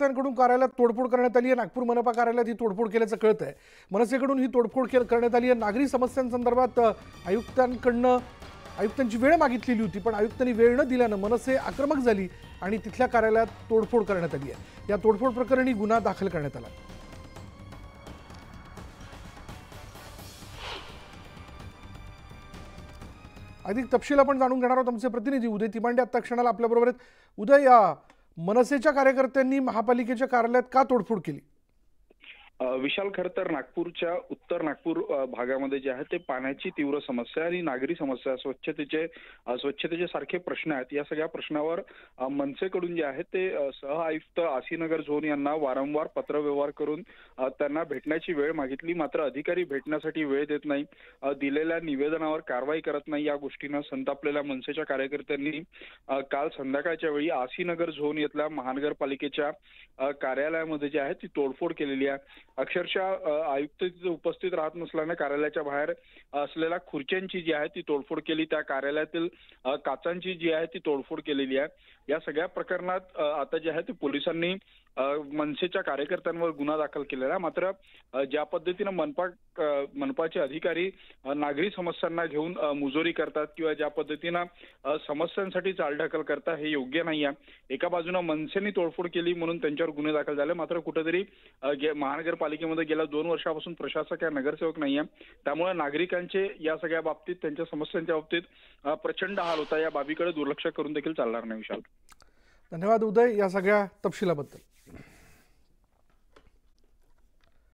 कार्यकर्त्यांकडून कार्यालयात तोडफोड करण्यात आली आहे. नागपूर मनपा कार्यालयात ही तोडफोड केल्याचं कळत आहे मनसेकडून ही तोडफोड करण्यात आली आहे. नागरी समस्यांसंदर्भात आयुक्तांकडनं आयुक्तांची वेळ मागितलेली होती पण आयुक्तांनी वेळ न दिल्यानं मनसे आक्रमक झाली आणि तिथल्या कार्यालयात तोडफोड करण्यात आली आहे. या तोडफोड प्रकरणी गुन्हा दाखल करण्यात आला. अधिक तपशील आपण जाणून घेणार आहोत. आमचे प्रतिनिधी उदय तिमांडे आत्ता क्षणाला आपल्याबरोबर आहेत. उदय मनसेच्या कार्यकर्त्यांनी महापालिकेच्या कार्यालयात का तोडफोड केली? विशाल खर तर नागपूरच्या उत्तर नागपूर भागामध्ये जे आहे ते पाण्याची तीव्र समस्या आणि नागरी समस्या स्वच्छतेचे स्वच्छतेचे सारखे प्रश्न आहेत. या सगळ्या प्रश्नावर मनसेकडून जे आहे ते सह आयुक्त आसीनगर झोन यांना वारंवार पत्रव्यवहार करून त्यांना भेटण्याची वेळ मागितली. मात्र अधिकारी भेटण्यासाठी वेळ देत नाही. दिलेल्या निवेदनावर कारवाई करत नाही. या गोष्टीनं संतापलेल्या मनसेच्या कार्यकर्त्यांनी काल संध्याकाळच्या वेळी आसीनगर झोन येथल्या महानगरपालिकेच्या कार्यालयामध्ये जे आहे ती तोडफोड केलेली आहे. अक्षरशः आयुक्त तिथे उपस्थित राहत नसल्याने कार्यालयाच्या बाहेर असलेल्या खुर्च्यांची जी आहे ती तोडफोड केली. त्या कार्यालयातील काचांची जी आहे ती तोडफोड केलेली आहे. या सगळ्या प्रकरणात आता जे आहे ते पोलिसांनी मनसेच्या कार्यकर्त्यांवर गुन्हा दाखल केलेला मात्र ज्या पद्धतीनं मनपा मनपाचे अधिकारी नागरी समस्यांना घेऊन मुजोरी करतात किंवा ज्या पद्धतीनं समस्यांसाठी चालढकल करतात हे योग्य नाही आहे. एका बाजूनं मनसेने तोडफोड केली म्हणून त्यांच्यावर गुन्हे दाखल झाले. मात्र कुठेतरी महानगरपालिकेमध्ये गेल्या दोन वर्षापासून प्रशासक या नगरसेवक नाही आहे. त्यामुळे नागरिकांचे या सगळ्या बाबतीत त्यांच्या समस्यांच्या बाबतीत प्रचंड हाल होता. या बाबीकडे दुर्लक्ष करून देखील चालणार नाही विशाल. धन्यवाद उदय या सगळ्या तपशिलाबद्दल.